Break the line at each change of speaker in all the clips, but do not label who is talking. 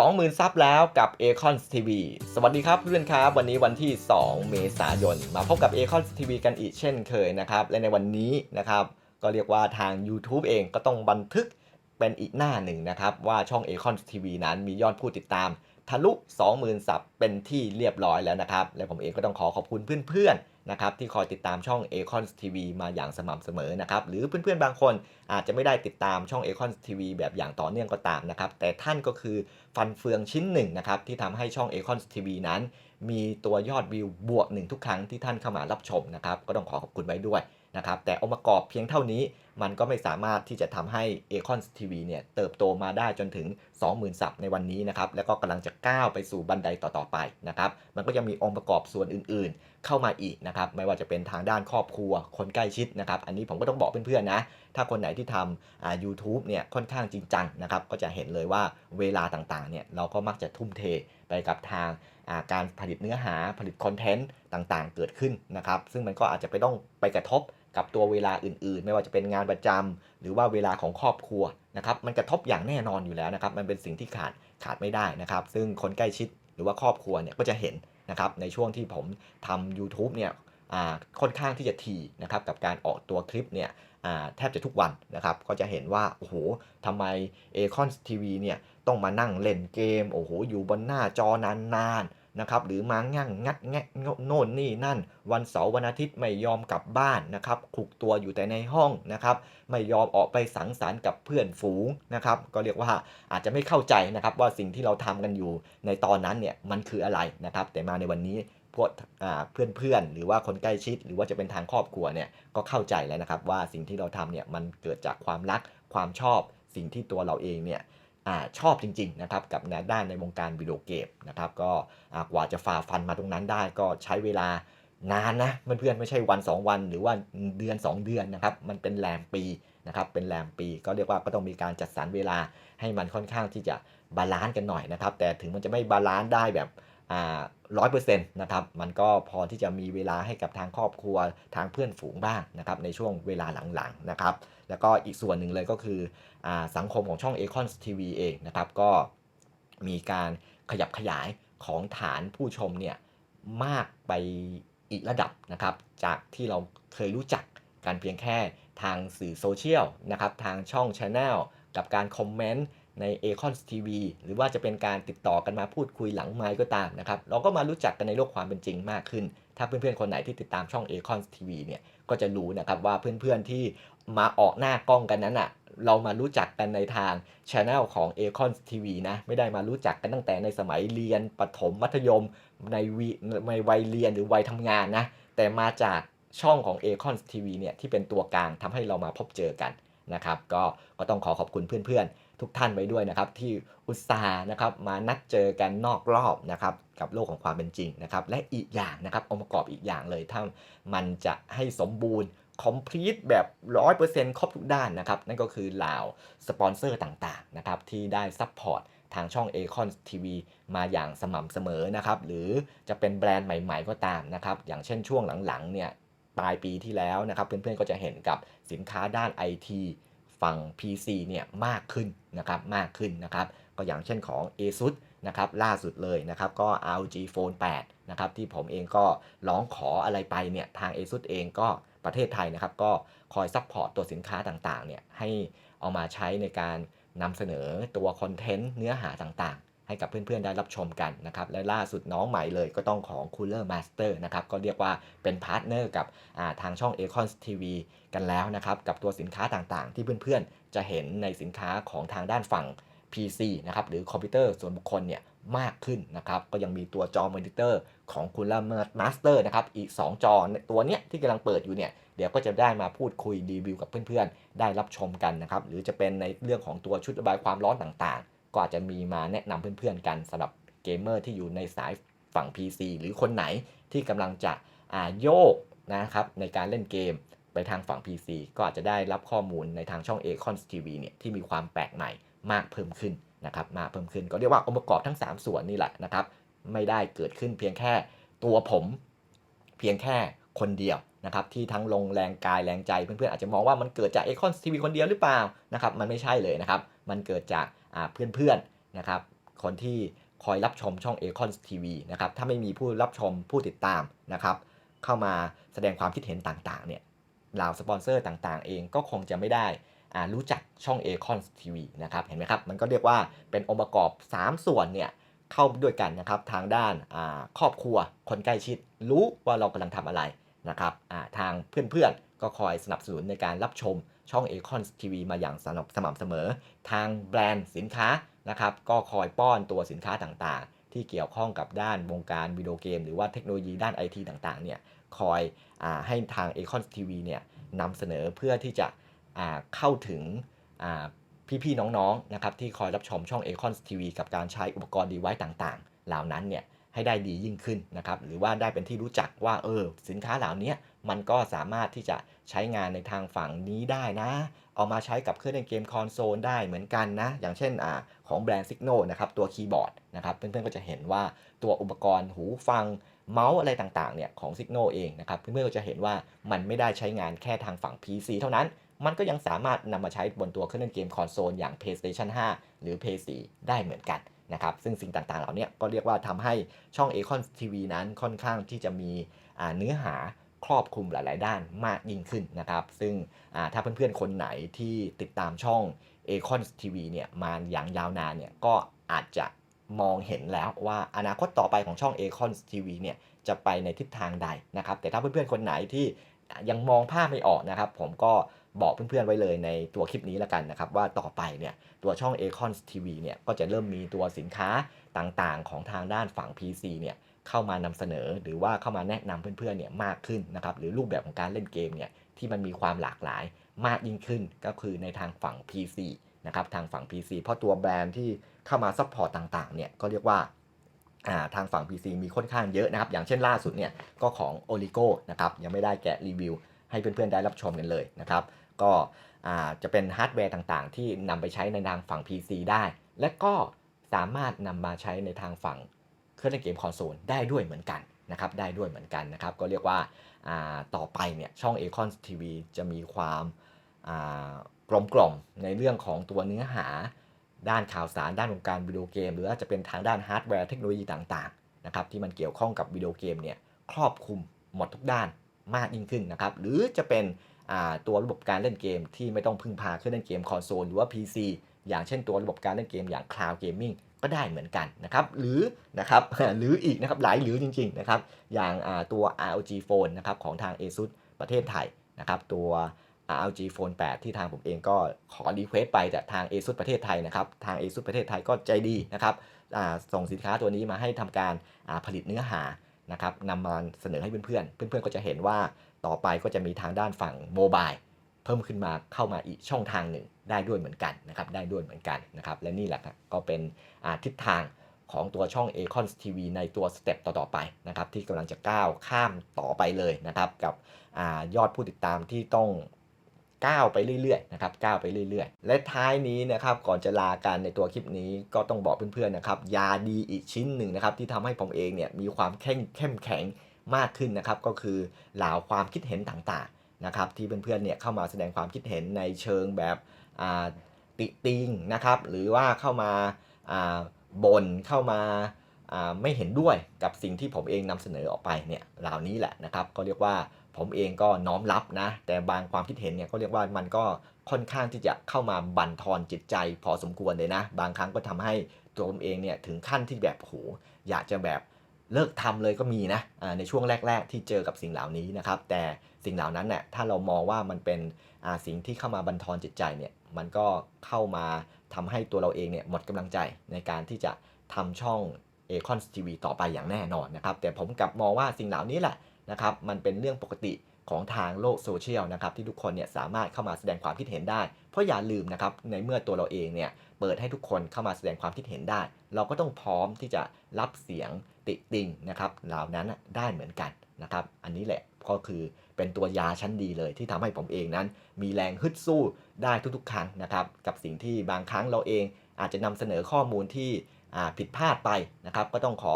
20,000 ซับแล้วกับ a c o n TV สวัสดีครับเพื่อนครับ วันนี้วันที่ 2 เมษายน มาพบกับ a c o n TV กันอีกเช่นเคยนะครับ และในวันนี้นะครับ ก็เรียกว่าทาง YouTube เองก็ต้องบันทึกเป็นอีกหน้าหนึ่งนะครับ ว่าช่อง a c o n TV นั้นมียอดผู้ติดตาม ทะลุ 20,000 ซับเป็นที่เรียบร้อยแล้วนะครับ และผมเองก็ต้องขอขอบคุณเพื่อนๆนะครับที่คอยติดตามช่อง a c o n TV มาอย่างสม่ำเสมอนะครับหรือเพื่อนๆบางคนอาจจะไม่ได้ติดตามช่อง a c o n TV แบบอย่างต่อเนื่องก็ตามนะครับแต่ท่านก็คือฟันเฟืองชิ้นหนึ่งนะครับที่ทำให้ช่อง a c o n TV นั้น มีตัวยอดวิวบวกหนึ่งทุกครั้งที่ท่านเข้ามารับชมนะครับก็ต้องขอขอบคุณไว้ด้วยนะครับแต่องค์ประกอบเพียงเท่านี้มันก็ไม่สามารถที่จะทำให้ a c o n TV เนี่ยเติบโตมาได้จนถึง 20,000 ซับในวันนี้นะครับ แล้วก็กำลังจะก้าวไปสู่บันไดต่อๆไปนะครับ มันก็ยังมีองค์ประกอบส่วนอื่นๆ เข้ามาอีกนะครับ ไม่ว่าจะเป็นทางด้านครอบครัว คนใกล้ชิดนะครับ อันนี้ผมก็ต้องบอกเพื่อนๆนะ ถ้าคนไหนที่ทำอ่า YouTube เนี่ยค่อนข้างจริงจังนะครับ ก็จะเห็นเลยว่าเวลาต่างๆ เนี่ยเราก็มักจะทุ่มเทไปกับทางอ่าการผลิตเนื้อหาผลิตคอนเทนต์ต่างๆ เกิดขึ้นนะครับ ซึ่งมันก็อาจจะไปต้องไปกระทบ กับตัวเวลาอื่นๆ ไม่ว่าจะเป็นงานประจำหรือว่าเวลาของครอบครัวนะครับมันกระทบอย่างแน่นอนอยู่แล้วนะครับมันเป็นสิ่งที่ขาดขาดไม่ได้นะครับ ซึ่งคนใกล้ชิดหรือว่าครอบครัวเนี่ยก็จะเห็นนะครับในช่วงที่ผมทำ YouTube เนี่ยอ่าค่อนข้างที่จะถี่นะครับกับการออกตัวคลิปเนี่ยอ่าแทบจะทุกวันนะครับ ก็จะเห็นว่า โอ้โหทำไม a c o n TV เนี่ยต้องมานั่งเล่นเกม โอ้โห อยู่บนหน้าจอนานๆ นะครับหรือมางั่งงัดแงะโน่นนี่นั่น วันเสาร์วันอาทิตย์ไม่ยอมกลับบ้านนะครับคลุกตัวอยู่แต่ในห้องนะครับไม่ยอมออกไปสังสรรค์กับเพื่อนฝูงนะครับก็เรียกว่าอาจจะไม่เข้าใจนะครับว่าสิ่งที่เราทำกันอยู่ในตอนนั้นเนี่ยมันคืออะไรนะครับแต่มาในวันนี้พวกเพื่อนเพื่อนๆ หรือว่าคนใกล้ชิด หรือว่าจะเป็นทางครอบครัวเนี่ยก็เข้าใจแล้วนะครับว่าสิ่งที่เราทำเนี่ยมันเกิดจากความรักความชอบสิ่งที่ตัวเราเองเนี่ย อชอบจริงๆนะครับกับในด้านในวงการวิดีโอเกมนะครับก็กว่าจะฝ่าฟันมาตรงนั้นได้ก็ใช้เวลานานนะเพื่อนๆไม่ใช่วัน 2 วัน หรือว่าเดือน 2 เดือนนะครับมันเป็นแรมปีนะครับเป็นแรมปีก็เรียกว่าก็ต้องมีการจัดสรรเวลาให้มันค่อนข้างที่จะบาลานซ์กันหน่อยนะครับแต่ถึงมันจะไม่บาลานซ์ได้แบบ ร้อยเปอร์เซ็นต์นะครับ มันก็พอที่จะมีเวลาให้กับทางครอบครัวทางเพื่อนฝูงบ้างนะครับในช่วงเวลาหลังๆนะครับ แล้วก็อีกส่วนหนึ่งเลยก็คืออสังคมของช่อง a c o n TV เองนะครับ ก็มีการขยับขยายของฐานผู้ชมเนี่ยมากไปอีกระดับนะครับ จากที่เราเคยรู้จักกันเพียงแค่ทางสื่อโซเชียลนะครับ ทางช่อง Channel กับการคอมเมนต์ ใน a c o n TV หรือว่าจะเป็นการติดต่อกันมาพูดคุยหลังไมค์ก็ตามนะครับ เราก็มารู้จักกันในโลกความเป็นจริงมากขึ้น ถ้าเพื่อนๆ คนไหนที่ติดตามช่อง a c o n TV เนี่ยก็จะรู้นะครับว่าเพื่อนๆที่มาออกหน้ากล้องกันนั้นอะเรามารู้จักกันในทางช anel ของ a c o n TV นะ ไม่ได้มารู้จักกันตั้งแต่ในสมัยเรียนประถมมัธยมในวีในวัยเรียนหรือวัยทำงานนะ แต่มาจากช่องของ a c o n TV เนี่ยที่เป็นตัวกลางทำให้เรามาพบเจอกันนะครับ ก็ก็ต้องขอขอบคุณเพื่อนๆ ทุกท่านไว้ด้วยนะครับ ที่อุตส่าห์นะครับมานัดเจอกันนอกรอบนะครับกับโลกของความเป็นจริงนะครับ และอีกอย่างนะครับองค์ประกอบอีกอย่างเลยถ้ามันจะให้สมบูรณ์ complete แบบ 100%ครบทุกด้านนะครับ นั่นก็คือเหล่าสปอนเซอร์ต่างๆนะครับที่ได้ซัพพอร์ตทางช่อง a c o n TV มาอย่างสม่ำเสมอนะครับ หรือจะเป็นแบรนด์ใหม่ๆก็ตามนะครับ อย่างเช่นช่วงหลังๆเนี่ยปลายปีที่แล้วนะครับ เพื่อนๆก็จะเห็นกับสินค้าด้าน IT ฝั่ง PC เนี่ยมากขึ้น นะครับมากขึ้นนะครับก็อย่างเช่นของ ASUS นะครับล่าสุดเลยนะครับก็ ROG Phone 8นะครับที่ผมเองก็ร้องขออะไรไปเนี่ยทาง ASUS เองก็ประเทศไทยนะครับก็คอยซัพพอร์ตตัวสินค้าต่างๆเนี่ยให้เอามาใช้ในการนำเสนอตัวคอนเทนต์เนื้อหาต่างๆ ให้กับเพื่อนๆได้รับชมกันนะครับและล่าสุดน้องใหม่เลยก็ต้องของ Cooler Master นะครับก็เรียกว่าเป็นพาร์ทเนอร์กับทางช่อง a c o n TV กันแล้วนะครับกับตัวสินค้าต่างๆ ที่เพื่อนๆ จะเห็นในสินค้าของทางด้านฝั่ง PC นะครับหรือคอมพิวเตอร์ส่วนบุคคลเนี่ยมากขึ้นนะครับก็ยังมีตัวจอมอนิเตอร์ของ Cooler Master นะครับอีก 2 จอตัวเนี้ยที่กำลังเปิดอยู่เนี่ยเดี๋ยวก็จะได้มาพูดคุยรีวิวกับเพื่อนๆ ได้รับชมกันนะครับหรือจะเป็นในเรื่องของตัวชุดระบายความร้อนต่าง ก็อาจจะมีมาแนะนำเพื่อนๆกันสำหรับเกมเมอร์ที่อยู่ในสายฝั่ง PC หรือคนไหนที่กำลังจะโยกนะครับในการเล่นเกมไปทางฝั่ง PC ก็อาจจะได้รับข้อมูลในทางช่อง a c o n TV เนี่ยที่มีความแปลกใหม่มากเพิ่มขึ้นนะครับมาเพิ่มขึ้นก็เรียกว่าองค์ประกอบทั้ง 3 ส่วนนี่แหละนะครับไม่ได้เกิดขึ้นเพียงแค่ตัวผมเพียงแค่คนเดียวนะครับที่ทั้งลงแรงกายแรงใจเพื่อนๆอาจจะมองว่ามันเกิดจาก a c o n TV คนเดียวหรือเปล่านะครับมันไม่ใช่เลยนะครับมันเกิดจาก เพื่อนๆนะครับคนที่คอยรับชมช่อง a c o n TV นะครับถ้าไม่มีผู้รับชมผู้ติดตามนะครับเข้ามาแสดงความคิดเห็นต่างๆเนี่ยเหล่าสปอนเซอร์ต่างๆ เองก็คงจะไม่ได้รู้จักช่อง a c o n TV นะครับเห็นไหมครับ มันก็เรียกว่าเป็นองค์ประกอบ 3 ส่วนเนี่ยเข้าด้วยกันนะครับทางด้านครอบครัวคนใกล้ชิด รู้ว่าเรากำลังทำอะไรนะครับทางเพื่อนๆก็คอยสนับสนุนในการรับชมช่อง a c o n TV มาอย่างสม่ำสมำเสมอ ทางแบรนด์สินค้านะครับก็คอยป้อนตัวสินค้าต่างๆ ที่เกี่ยวข้องกับด้านวงการวิดีโอเกม หรือว่าเทคโนโลยีด้านไอทีต่างๆเนี่ยคอยอให้ทาง a c o n TV เนี่ยนำเสนอเพื่อที่จะเข้าถึงพี่ๆน้องๆนะครับที่คอยรับชมช่อง a c o n TV กับการใช้อุปกรณ์ดีไวซ์ต่างๆ เหล่านั้นเนี่ยให้ได้ดียิ่งขึ้นนะครับหรือว่าได้เป็นที่รู้จักว่าเออสินค้าเหล่านี้ มันก็สามารถที่จะใช้งานในทางฝั่งนี้ได้นะ เอามาใช้กับเครื่องเล่นเกมคอนโซลได้เหมือนกันนะ อย่างเช่นอของแบรนด์ Signo นะครับ ตัวคีย์บอร์ดนะครับ เพื่อนๆก็จะเห็นว่าตัวอุปกรณ์หูฟังเมาส์อะไรต่างๆเนี่ยของ Signo เองนะครับ เพื่อนๆก็จะเห็นว่ามันไม่ได้ใช้งานแค่ทางฝั่ง PC เท่านั้น มันก็ยังสามารถนำมาใช้บนตัวเครื่องเล่นเกมคอนโซลอย่าง PlayStation 5 หรือ PS4 ได้เหมือนกันนะครับซึ่งสิ่งต่างๆ เหล่านี้ก็เรียกว่าทำให้ช่อง a c o n TV นั้นค่อนข้างที่จะมีเนื้อหา ครอบคลุมหลาย ๆ ด้านมากยิ่งขึ้นนะครับ ซึ่งถ้าเพื่อน ๆ คนไหนที่ติดตามช่อง a c o n TV เนี่ยมาอย่างยาวนานเนี่ยก็อาจจะมองเห็นแล้วว่าอนาคตต่อไปของช่อง a c o n TV เนี่ยจะไปในทิศทางใดนะครับ แต่ถ้าเพื่อน ๆ คนไหนที่ยังมองภาพไม่ออกนะครับ ผมก็บอกเพื่อนๆไว้เลยในตัวคลิปนี้แล้วกันนะครับ ว่าต่อไปเนี่ยตัวช่อง a c o n TV เนี่ยก็จะเริ่มมีตัวสินค้าต่างๆ ของทางด้านฝั่ง PC เนี่ยเข้ามานำเสนอ หรือว่าเข้ามาแนะนำเพื่อนๆเนี่ยมากขึ้นนะครับหรือรูปแบบของการเล่นเกมเนี่ยที่มันมีความหลากหลายมากยิ่งขึ้นก็คือในทางฝั่ง PC นะครับทางฝั่ง PC เพราะตัวแบรนด์ที่เข้ามาซัพพอร์ตต่างๆเนี่ยก็เรียกว่าทางฝั่ง PC มีค่อนข้างเยอะนะครับ อย่างเช่นล่าสุดเนี่ยก็ของ o l i g o นะครับยังไม่ได้แกะรีวิว ให้เพื่อนๆได้รับชมกันเลยนะครับ ก็จะเป็นฮาร์ดแวร์ต่างๆ ที่นำไปใช้ในทางฝั่ง PC ได้ และก็สามารถนำมาใช้ในทางฝั่ง เครื่องเล่นเกมคอนโซลได้ด้วยเหมือนกันนะครับได้ด้วยเหมือนกันนะครับก็เรียกว่าต่อไปเนี่ยช่อง a c o n TV จะมีความกลมกล่อมในเรื่องของตัวเนื้อหา ด้านข่าวสารด้านวงการวิดีโอเกม หรือว่าจะเป็นทางด้านฮาร์ดแวร์เทคโนโลยีต่างๆนะครับที่มันเกี่ยวข้องกับวิดีโอเกมเนี่ยครอบคลุมหมดทุกด้านมากยิ่งขึ้นนะครับหรือจะเป็นตัวระบบการเล่นเกมที่ไม่ต้องพึ่งพาเครื่องเล่นเกมคอนโซลหรือว่า PC อย่างเช่นตัวระบบการเล่นเกมอย่าง Cloud Gaming ก็ได้เหมือนกันนะครับ หรือนะครับหรืออีกนะครับหลายหรือจริงๆนะครับ อย่างตัว ROG Phone นะครับของทาง ASUS ประเทศไทยนะครับตัว ROG Phone 8 ที่ทางผมเองก็ขอรีเควสไปจากทาง ASUS ประเทศไทยนะครับ ทาง ASUS ประเทศไทยก็ใจดีนะครับส่งสินค้าตัวนี้มาให้ทำการผลิตเนื้อหานะครับนำมาเสนอให้เพื่อนๆ เพื่อนๆ ก็จะเห็นว่าต่อไปก็จะมีทางด้านฝั่งโมบาย เพิ่มขึ้นมาเข้ามาอีกช่องทางหนึ่งได้ด้วยเหมือนกันนะครับได้ด้วยเหมือนกันนะครับและนี่แหละก็เป็นทิศทางของตัวช่อง a c o n TV ในตัวสเต็ปต่อๆไปนะครับที่กำลังจะก้าวข้ามต่อไปเลยนะครับกับอยอดผู้ติดตามที่ต้องก้าวไปเรื่อยๆนะครับก้าวไปเรื่อยๆ และท้ายนี้นะครับก่อนจะลากันในตัวคลิปนี้ก็ต้องบอกเพื่อนๆนะครับยาดีอีกชิ้นหนึ่งนะครับที่ทำให้ผมเองเนี่ยมีความเข้มเข้มแข็งมากขึ้นนะครับก็คือเหล่าความคิดเห็นต่างๆ นะครับที่เพื่อนๆเนี่ยเข้ามาแสดงความคิดเห็นในเชิงแบบติติงนะครับหรือว่าเข้ามาบ่นเข้ามาไม่เห็นด้วยกับสิ่งที่ผมเองนำเสนอออกไปเนี่ยเหล่านี้แหละนะครับก็เรียกว่าผมเองก็น้อมรับนะแต่บางความคิดเห็นเนี่ยก็เรียกว่ามันก็ค่อนข้างที่จะเข้ามาบั่นทอนจิตใจพอสมควรเลยนะ บางครั้งก็ทำให้ตัวผมเองเนี่ยถึงขั้นที่แบบโหอยากจะแบบเลิกทำเลยก็มีนะในช่วงแรก ๆ ที่เจอกับสิ่งเหล่านี้นะครับ แต่ สิ่งเหล่านั้นเนี่ยถ้าเรามองว่ามันเป็นอาสิ่งที่เข้ามาบันทอนจิตใจเนี่ยมันก็เข้ามาทำให้ตัวเราเองเนี่ยหมดกำลังใจในการที่จะทำช่อง a c o n TV ต่อไปอย่างแน่นอนนะครับ แต่ผมกลับมองว่าสิ่งเหล่านี้แหละนะครับมันเป็นเรื่องปกติของทางโลกโซเชียลนะครับที่ทุกคนเนี่ยสามารถเข้ามาแสดงความคิดเห็นได้ เพราะอย่าลืมนะครับในเมื่อตัวเราเองเนี่ยเปิดให้ทุกคนเข้ามาแสดงความคิดเห็นได้ เราก็ต้องพร้อมที่จะรับเสียงติติงนะครับเหล่านั้นได้เหมือนกันนะครับ อันนี้แหละก็คือ เป็นตัวยาชั้นดีเลย ที่ทำให้ผมเองนั้น มีแรงฮึดสู้ได้ทุกๆ ครั้งนะครับ กับสิ่งที่บางครั้งเราเองอาจจะนำเสนอข้อมูลที่ผิดพลาดไปนะครับ ก็ต้องขอ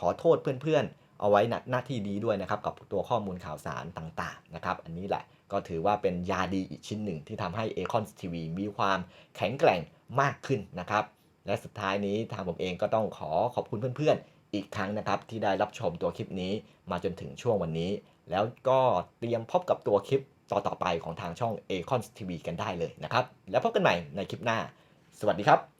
ขอโทษเพื่อนๆ เอาไว้หน้าที่ดีด้วยนะครับ กับตัวข้อมูลข่าวสารต่างๆนะครับ อันนี้แหละก็ถือว่าเป็นยาดีอีกชิ้นหนึ่งที่ทำให้ a c o n TV มีความแข็งแกร่งมากขึ้นนะครับ และสุดท้ายนี้ทางผมเองก็ต้องขอขอบคุณเพื่อนๆ อีกครั้งนะครับ ที่ได้รับชมตัวคลิปนี้มาจนถึงช่วงวันนี้ แล้วก็เตรียมพบกับตัวคลิปต่อๆไปของทางช่อง a c o n TV กันได้เลยนะครับ แล้วพบกันใหม่ในคลิปหน้า สวัสดีครับ